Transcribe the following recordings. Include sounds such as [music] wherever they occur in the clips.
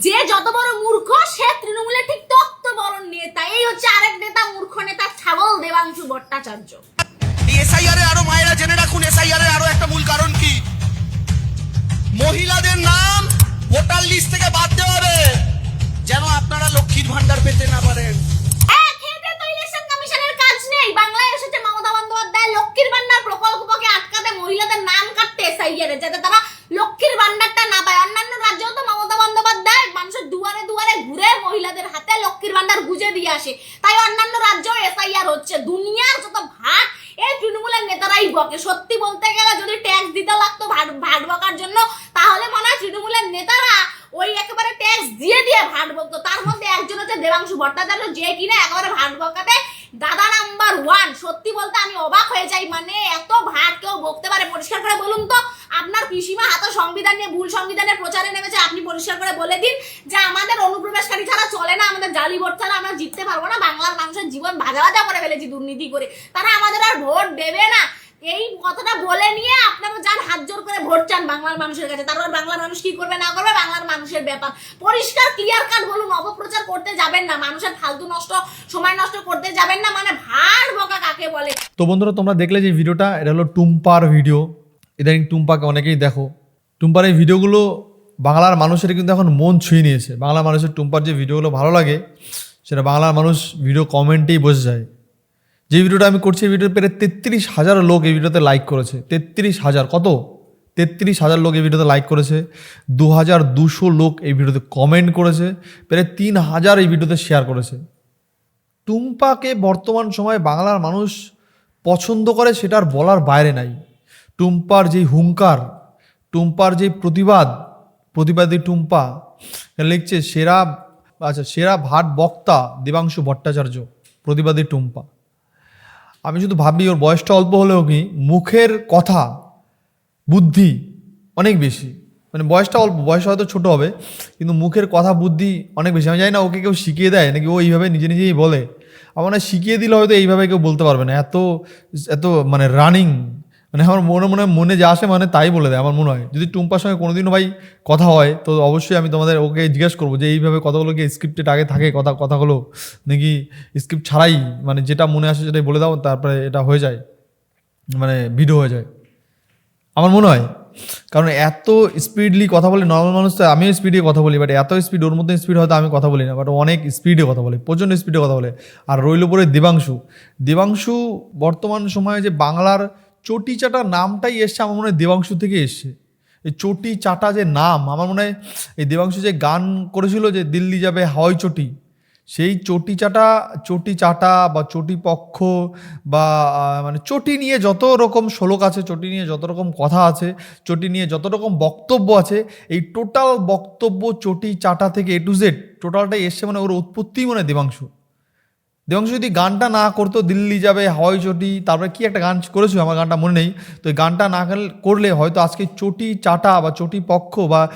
যে যত বড় মূর্খ সে তৃণমূলের ঠিক তত্ত্ব বড় নেতা এই হচ্ছে আরেক নেতা মূর্খ নেতা ছাগল দেবাংশু ভট্টাচার্য। এসআইআর এর আরও মায়েরা জেনে রাখুন এসআইআর এর আরও একটা মূল কারণ কি? মহিলাদের নাম ভোটার লিস্ট থেকে বাদ দেওয়া হবে। যেন আপনারা লক্ষ্মীর ভান্ডার পেতে না পারেন। বাংলায় এসেছে মমতা বন্দ্যোপাধ্যায় লক্ষ্মীর ভান্ডার প্রকল্পকে আটকাতে মহিলাদের নাম কাটতে এসআইআর যাতে তারা লক্ষ্মীর ভান্ডারটা না পায় অন্যান্য রাজ্যেও তো মমতা বন্দ্যোপাধ্যায় মানুষের দুয়ারে দুয়ারে ঘুরে মহিলাদের হাতে লক্ষ্মীর ভান্ডার গুজে দিয়ে আসে তাই অন্যান্য রাজ্যেও এসআইআর হচ্ছে দুনিয়ার যত ভাট এই তৃণমূলের নেতারাই বকে সত্যি বলতে গেলে যদি ট্যাক্স দিতে লাগতো ভাট ভাট বকার জন্য তাহলে মনে হয় তৃণমূলের নেতারা ওই একেবারে ট্যাক্স দিয়ে দিয়ে ভাট বকতো তার মধ্যে একজন হচ্ছে দেবাংশু ভট্টাচার্য, যে কিনা একেবারে ভাট দাদা নাম্বার ওয়ান সত্যি বলতে আমি অবাক হয়ে যাই মানে এত ভাট কেউ বকতে পারে? পরিষ্কার করে বলুন তো, আপনার পিসিমা হাতে সংবিধান নিয়ে ভুল সংবিধানের প্রচারে নেমেছে, আপনি পরিষ্কার করে বলে দিন যে আমাদের অনুপ্রবেশকারী ছাড়া চলে না, আমাদের জালি ভোট ছাড়া আমরা জিততে পারব না, বাংলার মানুষের জীবন ভাজা করে ফেলেছি দুর্নীতি করে। তারা আমাদের আর ভোট দেবে কথাটা বলে নিয়ে আপনারা যান হাত জোর করে ভোট চান বাংলার মানুষের কাছে, তারপর বাংলার মানুষ কি করবে না করবে? বাংলার মানুষের ব্যাপার। পরিষ্কার ক্লিয়ার কাট বলুন, অপপ্রচার করতে যাবেন না। মানুষের ফালতু নষ্ট, সময় নষ্ট করতে যাবেন না মানে ভার বকা কাকে বলে? তো বন্ধুরা, তোমরা দেখলে যে ভিডিওটা, এটা হলো টুম্পার ভিডিও। ইদানিং টুম্পাকে অনেকেই দেখো। টুম্পার এই ভিডিওগুলো বাংলার মানুষের কিন্তু এখন মন ছুঁয়ে নিয়েছে। বাংলার মানুষের টুম্পার যে ভিডিওগুলো ভালো লাগে, সেটা বাংলার মানুষ ভিডিও কমেন্টেই বসে যায়। যে ভিডিওটা আমি করছি, এই ভিডিও প্রায় তেত্রিশ হাজার লোক এই ভিডিওতে লাইক করেছে। তেত্রিশ হাজার, কত? তেত্রিশ হাজার লোক এই ভিডিওতে লাইক করেছে। দু হাজার দুশো লোক এই ভিডিওতে কমেন্ট করেছে। প্রায় তিন হাজার এই ভিডিওতে শেয়ার করেছে। টুম্পাকে বর্তমান সময়ে বাংলার মানুষ পছন্দ করে সেটার বলার বাইরে নাই। টুম্পার যেই হুঙ্কার, টুম্পার যে প্রতিবাদ, প্রতিবাদী টুম্পা লিখছে, সেরা আচ্ছা সেরা ভাট বক্তা দেবাংশু ভট্টাচার্য, প্রতিবাদী টুম্পা। আমি শুধু ভাবি, ওর বয়সটা অল্প হলেও কি মুখের কথা, বুদ্ধি অনেক বেশি। মানে বয়সটা অল্প, বয়স হয়তো ছোটো হবে, কিন্তু মুখের কথা, বুদ্ধি অনেক বেশি। আমি জানি না ওকে কেউ শিখিয়ে দেয়, নাকি ও এইভাবে নিজে নিজেই বলে। আমার শিখিয়ে দিলে হয়তো এইভাবে কেউ বলতে পারবে না। এত এত মানে রানিং মানে আমার মনে মনে মনে যা আসে মানে তাই বলে দেয়, আমার মনে হয়। যদি টুম্পার সঙ্গে কোনোদিনও ভাই কথা হয়, তো অবশ্যই আমি তোমাদের ওকে জিজ্ঞেস করব যে এইভাবে কথাগুলো কি স্ক্রিপ্টেড আগে থাকে, কথা, কথাগুলো নাকি স্ক্রিপ্ট ছাড়াই মানে যেটা মনে আসে সেটাই বলে দাও, তারপরে এটা হয়ে যায় মানে ভিডিও হয়ে যায়। আমার মনে হয়। কারণ এত স্পিডলি কথা বলে নর্মাল মানুষ তো আমিও স্পিডে কথা বলি বাট এত স্পিড ওর মধ্যে স্পিড হয়তো আমি কথা বলি না বাট অনেক স্পিডে কথা বলে, প্রচণ্ড স্পিডে কথা বলে। আর রইল পরে দেবাংশু। দেবাংশু বর্তমান সময়ে যে বাংলার চটি চাটা নামটাই এসছে, আমার মনে হয় দেবাংশু থেকে এসছে। এই চটি চাটা যে নাম, আমার মনে হয় এই দেবাংশু যে গান করেছিল যে দিল্লি যাবে হাওয়াই চটি, সেই চটি চাটা চটি চাটা বা চটি পক্ষ বা মানে চটি নিয়ে যত রকম শ্লোক আছে, চটি নিয়ে যত রকম কথা আছে, চটি নিয়ে যত রকম বক্তব্য আছে, এই টোটাল বক্তব্য চটি চাটা থেকে এ টু জেড টোটালটাই এসছে মানে ওর উৎপত্তি মানে হয় দেবাংশু। দেবাংশু যদি গানটা না করতো, দিল্লি যাবে, হাওয়াই চটি, তারপরে কি একটা গান করেছিল আমার গানটা মনে নেই। তো এই গানটা না করলে- হয়তো আজকে চটি চাটা বা চটি পক্ষ বা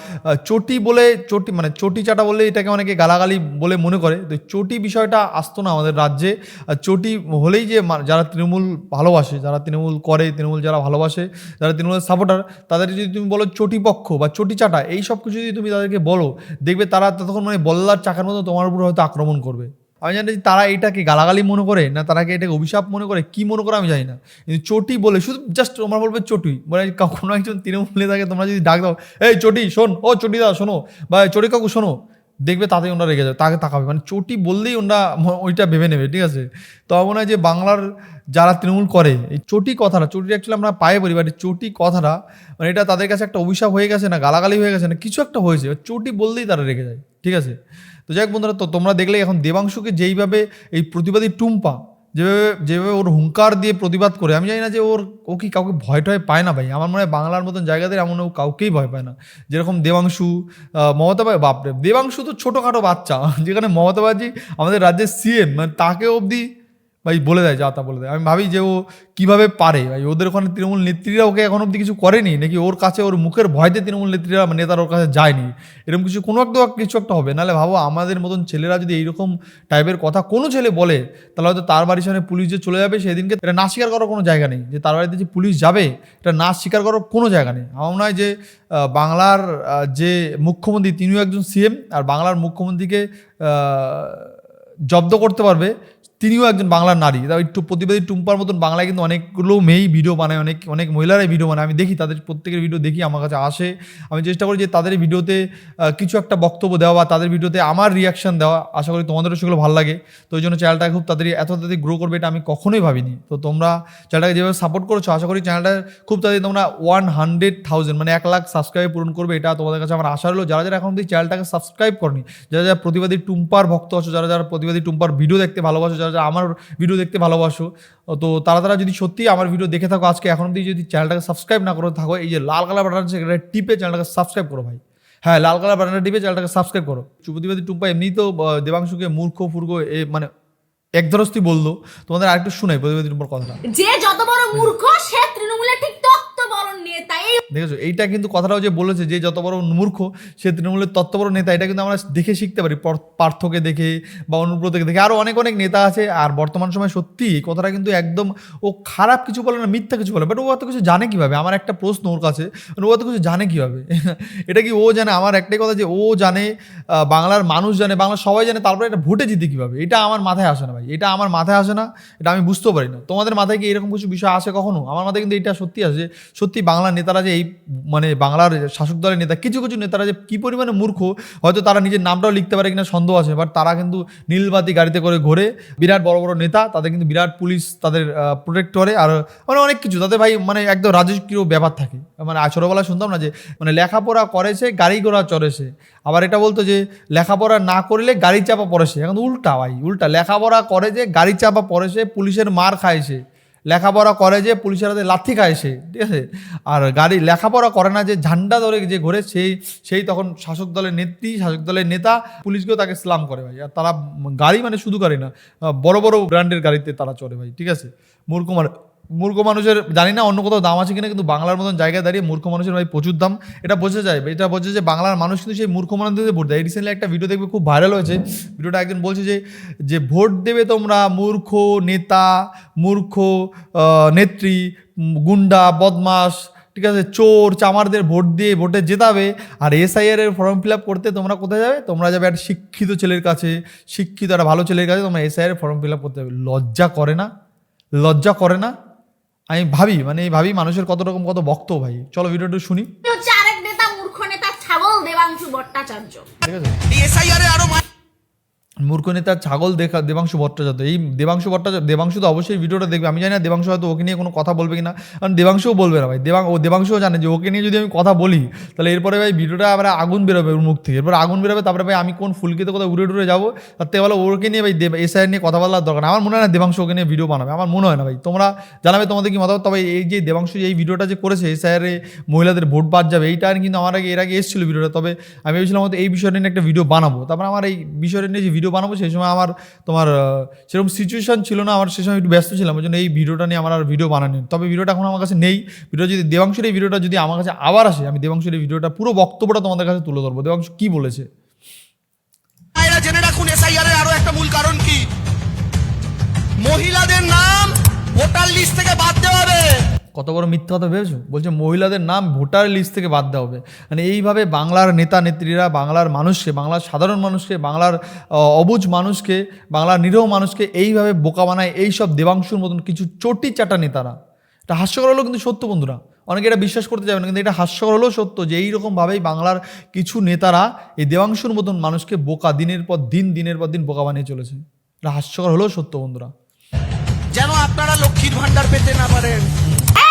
চটি বলে, চটি মানে চটি চাটা বলে এটাকে অনেকে গালাগালি বলে মনে করে। তো চটি বিষয়টা আসতো না আমাদের রাজ্যে। চটি হলেই যে যারা তৃণমূল ভালোবাসে, যারা তৃণমূল করে, তৃণমূল যারা ভালোবাসে, যারা তৃণমূলের সাপোর্টার তাদের যদি তুমি বলো চটি পক্ষ বা চটি চাটা, এই সব কিছু যদি তুমি তাদেরকে বলো, দেখবে তারা ততক্ষণ মানে বল্লার চাকার মতো তোমার উপর হয়তো আক্রমণ করবে। আমি জানি তারা এটাকে গালাগালি মনে করে না তারাকে এটাকে অভিশাপ মনে করে? কি মনে করে আমি জানি না। কিন্তু চটি বলে, শুধু জাস্ট তোমরা বলবে চটি। মানে কখনো একজন তৃণমূল নেতাকে তোমরা যদি ডাক দাও, এই চটি, শোন, ও চটি দা শোনো, বা চটি কাকু, শোনো। দেখবে তাতেই ওনারা রেগে যাবে, তাকে তাকাবে। মানে চটি বললেই ওনারা ওইটা ভেবে নেবে, ঠিক আছে? তো আমার মনে হয় যে বাংলার যারা তৃণমূল করে, এই চটি কথাটা, চটি অ্যাকচুয়ালি আমরা পায়ে বলি বাট চটি কথাটা মানে এটা তাদের কাছে একটা অভিশাপ হয়ে গেছে না, গালাগালি হয়ে গেছে না, কিছু একটা হয়েছে চটি বললেই তারা রেগে যায়, ঠিক আছে? তো যাই হোক বন্ধুরা, তো তোমরা দেখলে এখন দেবাংশুকে যেইভাবে এই প্রতিবাদী টুম্পা যেভাবে যেভাবে ওর হুঙ্কার দিয়ে প্রতিবাদ করে, আমি জানি না যে ওর, ও কি কাউকে ভয় টয় পায় না ভাই? আমার মনে হয় বাংলার মতন জায়গাতে এমন ও কাউকেই ভয় পায় না। যেরকম দেবাংশু মমতা ভাই বাপরে, দেবাংশু তো ছোটোখাটো বাচ্চা, যেখানে মমতা ব্যানার্জি আমাদের রাজ্যের সিএম মানে তাকে অবধি ভাই বলে দেয়, যা তা বলে দেয়। আমি ভাবি যে ও কীভাবে পারে? ভাই ওদের ওখানে তৃণমূল নেত্রীরা ওকে এখন অব্দি কিছু করেনি? নাকি ওর কাছে, ওর মুখের ভয়তে তৃণমূল নেত্রীরা নেতার ওর কাছে যায়নি? এরকম কিছু কোনো একটা কিছু একটা হবে। নাহলে ভাবো আমাদের মতন ছেলেরা যদি এইরকম টাইপের কথা কোনো ছেলে বলে, তাহলে হয়তো তার বাড়ির সামনে পুলিশ যে চলে যাবে সেদিনকে এটা না স্বীকার করার কোনো জায়গা নেই। যে তার বাড়িতে যে পুলিশ যাবে, এটা না স্বীকার করার কোনো জায়গা নেই। আমার মনে হয় যে বাংলার যে মুখ্যমন্ত্রী, তিনিও একজন সিএম আর বাংলার মুখ্যমন্ত্রীকে জব্দ করতে পারবে। তিনিও একজন বাংলার নারী। তা একটু প্রতিবাদী টুম্পার মতন বাংলায় কিন্তু অনেকগুলো মেয়েই ভিডিও বানায়, অনেক অনেক মহিলারাই ভিডিও বানায়। আমি দেখি তাদের প্রত্যেকের ভিডিও দেখি, আমার কাছে আসে। আমি চেষ্টা করি যে তাদের ভিডিওতে কিছু একটা বক্তব্য দেওয়া বা তাদের ভিডিওতে আমার রিয়াকশন দেওয়া। আশা করি তোমাদেরও সেগুলো ভালো লাগে। তো ওই জন্য চ্যানেলটা খুব তাড়াতাড়ি, এত তাড়াতাড়ি গ্রো করবে এটা আমি কখনোই ভাবিনি। তো তোমরা চ্যানেলটাকে যেভাবে সাপোর্ট করেছ, আশা করি চ্যানেলটা খুব তাড়াতাড়ি তোমরা ওয়ান হান্ড্রেড থাউজেন্ড মানে এক লাখ সাবস্ক্রাইব পূরণ করবে। এটা তোমাদের কাছে আমার আশা হলো যারা যারা এখন চ্যানেলটাকে সাবস্ক্রাইব করনি, যারা যারা প্রতিবাদী টুম্পার ভক্ত আছো, যারা যারা প্রতিবাদী টুম্পার ভিডিও দেখতে ভালোবাসো যারা আমার ভিডিও দেখতে ভালোবাসো, তো তারা তারা যদি সত্যি আমার ভিডিও দেখে থাকো আজকে, এখন অব্দি যদি চ্যানেলটাকে সাবস্ক্রাইব না করে থাকো, এই যে লাল কালার বাটন আছে টিপে চ্যানেলটাকে সাবস্ক্রাইব করো ভাই। হ্যাঁ লাল কালার বাটনটা টিপে চ্যানেলটাকে সাবস্ক্রাইব করো। চুপতিপাতি টুম্পা এমনি তো দেবাংশুকে মূর্খ ফুর্গ এ মানে একধরস্তি বলল। তোমাদের আরেকটু শোনাই প্রতিবাদী টুম্পার কথাটা। যে যত বড় মূর্খ, সে তৃণমূলের ঠিক দেখেছ? এইটা কিন্তু কথাটাও যে বলেছে যে যত বড় মূর্খ, সে তৃণমূলের তত বড় নেতা, এটা কিন্তু আমরা দেখে শিখতে পারি। পর- পার্থকে দেখে বা অনুব্রতকে দেখে। আরও অনেক অনেক নেতা আছে, আর বর্তমান সময় সত্যি এই কথাটা কিন্তু একদম, ও খারাপ কিছু বলে না, মিথ্যা কিছু বলে বাট ও এত কিছু জানে কীভাবে? আমার একটা প্রশ্ন ওর কাছে মানে ও এত কিছু জানে কীভাবে? [laughs] এটা কি ও জানে? আমার একটাই কথা যে ও জানে বাংলার মানুষ জানে বাংলা সবাই জানে, তারপরে এটা ভোটে জিতে কীভাবে? এটা আমার মাথায় আসে না ভাই। এটা আমার মাথায় আসে না, এটা আমি বুঝতেও পারি না। তোমাদের মাথায় কি এরকম কিছু বিষয় আসে কখনো? আমার মাথায় কিন্তু এটা সত্যি আসে যে সত্যি বাংলার নেতারা যে এই মানে বাংলার শাসক দলের নেতা, কিছু কিছু নেতারা যে কী পরিমাণে মূর্খ, হয়তো তারা নিজের নামটাও লিখতে পারে কিনা সন্দেহ আছে বাট তারা কিন্তু নীলবাতি গাড়িতে করে ঘোরে বিরাট বড় বড় নেতা, তাদের কিন্তু বিরাট পুলিশ তাদের প্রোটেক্ট করে আর মানে অনেক কিছু, তাদের ভাই মানে একদম রাজকীয় ব্যাপার থাকে। মানে আজ ছোটোবেলায় শুনতাম না যে মানে লেখাপড়া করেছে, গাড়ি ঘোড়া চড়েছে। আবার এটা বলতো যে, লেখাপড়া না করলে গাড়ি চাপা পড়েছে। এখন উল্টা ভাই, উল্টা লেখাপড়া করে যে গাড়ি চাপা পড়েছে, পুলিশের মার খাইছে। লেখাপড়া করে যে পুলিশের হাতে লাথি খায় সে, ঠিক আছে? আর গাড়ি লেখাপড়া করে না, যে ঝান্ডা ধরে যে ঘোরে সেই সেই তখন শাসক দলের নেত্রী, শাসক দলের নেতা পুলিশকেও তাকে স্লাম করে ভাই। আর তারা গাড়ি মানে শুধু গাড়ি না বড় বড় ব্র্যান্ডের গাড়িতে তারা চড়ে ভাই, ঠিক আছে? মূর্খ মূর্খ মানুষের, জানি না অন্য কোথাও দাম আছে কিনা, কিন্তু বাংলার মতন জায়গায় দাঁড়িয়ে মূর্খ মানুষের ভাই প্রচুর দাম। এটা বোঝা যায়, এটা বোঝা যে বাংলার মানুষ কিন্তু সেই মূর্খ মানুষদের ভোট দেয়। রিসেন্টলি একটা ভিডিও দেখবে, খুব ভাইরাল হয়েছে। ভিডিওটা একজন বলছে যে যে ভোট দেবে তোমরা মূর্খ নেতা, মূর্খ নেত্রী, গুন্ডা বদমাস ঠিক আছে, চোর, চামারদের ভোট দিয়ে ভোটে জেতাবে। আর এসআইআর এর ফর্ম ফিল আপ করতে তোমরা কোথায় যাবে? তোমরা যাবে একটা শিক্ষিত ছেলের কাছে, শিক্ষিত একটা ভালো ছেলের কাছে, তোমরা এসআইআর ফর্ম ফিল আপ করতে যাবে। লজ্জা করে না? লজ্জা করে না? আমি ভাবি মানে এই ভাবি মানুষের কত রকম কত বক্ত ভাই। চলো ভিডিওটা শুনি। হচ্ছে আরেক নেতা মূর্খ নেতা ছাগল দেবাংশু ভট্টাচার্য। ঠিক আছে? এই এ আরও মূর্খ নেতা ছাগল দেখা, দেবাংশু ভট্টাচার্য। এই দেবাংশু ভট্টাচার্য, দেবাংশু তো অবশ্যই ভিডিওটা দেখবে। আমি জানি না দেবাংশু হয়তো ওকে নিয়ে কোনো কথা বলবে কিনা, কারণ দেবাংশুও বলবে না ভাই। দেবাং, ও দেবাংশুও জানে যে ওকে নিয়ে যদি আমি কথা বলি, তাহলে এরপরে ভাই ভিডিওটা আবার আগুন বেরোবে ওর মুখ থেকে। এরপর আগুন বেরোবে, তারপরে ভাই আমি কোন ফুলকিতে কোথাও উড়ে টুড়ে যাব, তার থেকে ভালো ওকে নিয়ে ভাই দেব এসআইয়ের নিয়ে কথা বলার দরকার আমার মনে হয় না দেবাংশু ওকে নিয়ে ভিডিও বানাবে। আমার মনে হয় না ভাই। তোমরা জানাবে তোমাদের কি মতামত? তবে এই যে দেবাংশু এই ভিডিওটা যে করেছে এসআইয়ের মহিলাদের ভোট বাদ যাবে, এইটা কিন্তু আমার আগে, এর আগে এসেছিল ভিডিওটা। তবে আমি ভেবেছিলাম হয়তো এই বিষয়টা নিয়ে একটা ভিডিও বানাবো। তারপর আমার এই বিষয়টা নিয়ে যে ভিডিও বানাবো, সেই সময় আমার তোমার সেরকম সিচুয়েশন ছিল না, আমার সে সময় একটু ব্যস্ত ছিলাম ওই জন্য এই ভিডিওটা নিয়ে আমার আর ভিডিও বানানি তবে ভিডিওটা এখন আমার কাছে নেই। ভিডিও যদি, দেবাংশুর এই ভিডিওটা যদি আমার কাছে আবার আসে, আমি দেবাংশুর এই ভিডিওটা পুরো বক্তব্যটা তোমাদের কাছে তুলে ধরবো। দেবাংশু কি বলেছে? জেনে রাখুন এসআইআর এর আরও একটা মূল কারণ কি? মহিলাদের নাম ভোটার লিস্ট কত বড় মিথ্যা কথা ভেবেছো? বলছে, মহিলাদের নাম ভোটার লিস্ট থেকে বাদ দেওয়া হবে। মানে এইভাবে বাংলার নেতা নেত্রীরা, বাংলার মানুষকে, বাংলার সাধারণ মানুষকে, বাংলার অবুঝ মানুষকে, বাংলার নিরীহ মানুষকে এইভাবে বোকা বানায় এইসব দেবাংশুর মতন কিছু চটি চাটা নেতারা। এটা হাস্যকর হলেও কিন্তু সত্য বন্ধুরা। অনেকে এটা বিশ্বাস করতে যাবে না, কিন্তু এটা হাস্যকর হলেও সত্য যে এইরকমভাবেই বাংলার কিছু নেতারা এই দেবাংশুর মতন মানুষকে বোকা দিনের পর দিন, দিনের পর দিন বোকা বানিয়ে চলেছে। এটা হাস্যকর হলেও সত্য বন্ধুরা। যেন আপনারা লক্ষ্মীর ভান্ডার পেতে না পারেন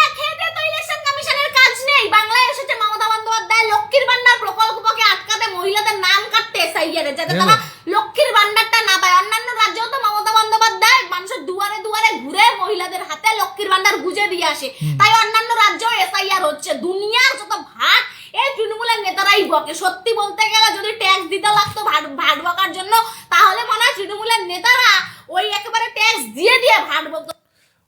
এক হেডে তো ইলেকশন কমিশনের কাজ নেই বাংলায় এসেছে মমতা বন্দ্যোপাধ্যায় লক্ষ্মীর ভান্ডার প্রকল্পকে আটকাতে মহিলাদের নাম কাটতে এসআইআর যাতে তারা লক্ষ্মীর ভান্ডারটা না পায়। অন্যান্য রাজ্যেও তো মমতা বন্দ্যোপাধ্যায় মানুষের দুয়ারে দুয়ারে ঘুরে মহিলাদের হাতে লক্ষ্মীর ভান্ডার গুজে দিয়ে আসে। তাই অন্যান্য রাজ্যেও এসআইআর হচ্ছে। দুনিয়ার যত ভাগ এই তৃণমূলের নেতারাই বকে। সত্যি বলতে গেলে যদি ট্যাক্স দিতে লাগতো ভাট ভাট বকার জন্য তাহলে মনে হয় তৃণমূলের নেতারা ওই একেবারে ট্যাক্স দিয়ে দিয়ে ভাট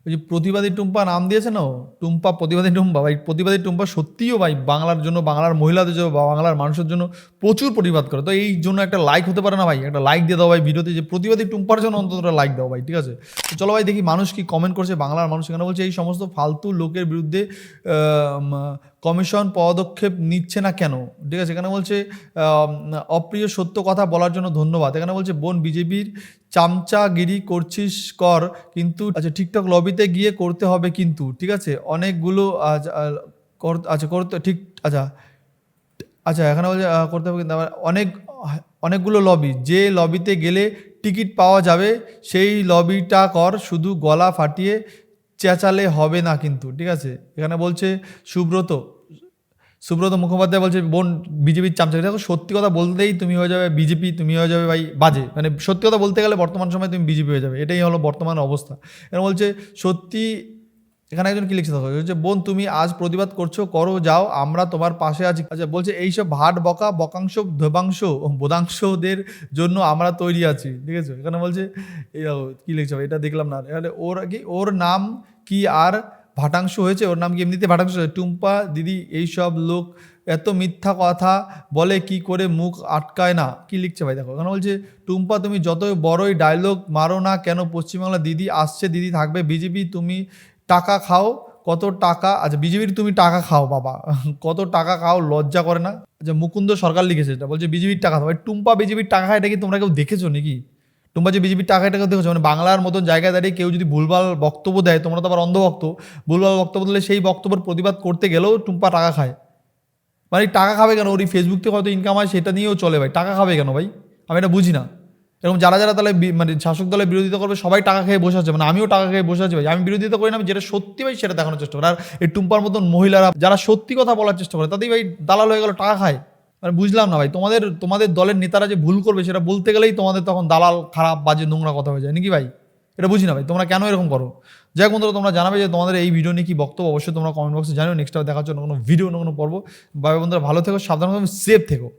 ওই যে প্রতিবাদী টুম্পা নাম দিয়েছে না টুম্পা প্রতিবাদী টুম্পা? ভাই, প্রতিবাদী টুম্পা সত্যিও ভাই বাংলার জন্য, বাংলার মহিলাদের জন্য, বা বাংলার মানুষের জন্য প্রচুর প্রতিবাদ করে। তো এই জন্য একটা লাইক হতে পারে না ভাই? একটা লাইক দিয়ে দাও ভাই ভিডিওতে যে প্রতিবাদী টুম্পার জন্য অন্তত লাইক দাও ভাই, ঠিক আছে? তো চলো ভাই দেখি মানুষ কি কমেন্ট করছে, বাংলার মানুষ এখানে বলছে? এই সমস্ত ফালতু লোকের বিরুদ্ধে কমিশন পদক্ষেপ নিচ্ছে না কেন? ঠিক আছে এখানে বলছে অপ্রিয় সত্য কথা বলার জন্য ধন্যবাদ। এখানে বলছে বোন বিজেপির চামচাগিরি করছিস কর কিন্তু আচ্ছা ঠিকঠাক লবিতে গিয়ে করতে হবে কিন্তু ঠিক আছে? অনেকগুলো আচ্ছা, করতে ঠিক আচ্ছা আচ্ছা এখানে বলছে করতে হবে কিন্তু অনেক অনেকগুলো লবি যে লবিতে গেলে টিকিট পাওয়া যাবে সেই লবিটা কর শুধু গলা ফাটিয়ে চেঁচালে হবে না কিন্তু, ঠিক আছে? এখানে বলছে সুব্রত সুব্রত মুখোপাধ্যায় বলছে, বোন, বিজেপির চামচা দেখো সত্যি কথা বলতেই তুমি হয়ে যাবে বিজেপি, তুমি হয়ে যাবে ভাই বাজে। মানে সত্যি কথা বলতে গেলে বর্তমান সময় তুমি বিজেপি হয়ে যাবে, এটাই হলো বর্তমান অবস্থা। এখানে বলছে, সত্যি এখানে একজন কি লিখছে দেখো বলছে বোন, তুমি আজ প্রতিবাদ করছ, করো, যাও, আমরা তোমার পাশে আছি। আচ্ছা বলছে, এইসব ভাট বকা, বকাংশ, ধবাংশ, বোধাংশদের জন্য আমরা তৈরি আছি। ঠিক আছে? এখানে বলছে কি লিখছে, এটা দেখলাম না। এখানে, ওর কি, ওর নাম কি আর ভাটাংশ হয়েছে? ওর নাম কি এমনিতে ভাটাংশ হয়েছে? টুম্পা, দিদি, এইসব লোক এত মিথ্যা কথা বলে কি করে মুখ আটকায় না? কি লিখছে ভাই, দেখো, এখানে বলছে, টুম্পা, তুমি যতই বড়ই ডায়লগ মারো না কেন পশ্চিমবাংলা দিদি আসছে, দিদি থাকবে, বিজেপি, তুমি টাকা খাও, কত টাকা আচ্ছা বিজেপির তুমি টাকা খাও, বাবা। কত টাকা খাও, লজ্জা করে না? আচ্ছা মুকুন্দ সরকার লিখেছে এটা, বলছে বিজেপির টাকা খাও। টুম্পা বিজেপির টাকা এটা কি তোমরা কেউ দেখেছ নাকি? তোমরা যে বিজেপির টাকা এটা কেউ দেখেছ? মানে বাংলার মতন জায়গায় দাঁড়িয়ে কেউ যদি ভুলভাল বক্তব্য দেয়, তোমরা তো আবার অন্ধভক্ত। ভুলভাল বক্তব্য দিলে সেই বক্তব্যের প্রতিবাদ করতে গেলেও টুম্পা টাকা খায়। মানে টাকা খাবে কেন? ওর ফেসবুক থেকে হয়তো ইনকাম হয়, সেটা নিয়েও চলে ভাই। টাকা খাবে কেন ভাই? আমি এটা বুঝি না। এরকম যারা যারা তাহলে মানে শাসক দলের বিরোধিতা করবে, সবাই টাকা খেয়ে বসে আছে। মানে আমিও টাকা খেয়ে বসে আছি ভাই। আমি বিরোধিতা করি না, আমি যেটা সত্যি ভাই সেটা দেখানোর চেষ্টা করি। আর এই টুম্পার মতন মহিলারা যারা সত্যি কথা বলার চেষ্টা করে, তাতেই ভাই দালাল হয়ে গেল, টাকা খায়। মানে বুঝলাম না ভাই, তোমাদের তোমাদের দলের নেতারা যে ভুল করবে সেটা বলতে গেলেই তোমাদের তখন দালাল, খারাপ, বাজে, নোংরা কথা হয়ে যায়। নাকি ভাই? এটা বুঝি না ভাই, তোমরা কেন এরকম করো? যাই বন্ধুরা, তোমরা জানাবে যে তোমাদের এই ভিডিও নিয়ে কি বক্তব্য, অবশ্যই তোমরা কমেন্ট বক্সে জানিও। নেক্সট দেখার জন্য কোনো ভিডিও কোনো পর্ব। ভাই বন্ধুরা, ভালো থেকো, সাবধান সেফ থেকো।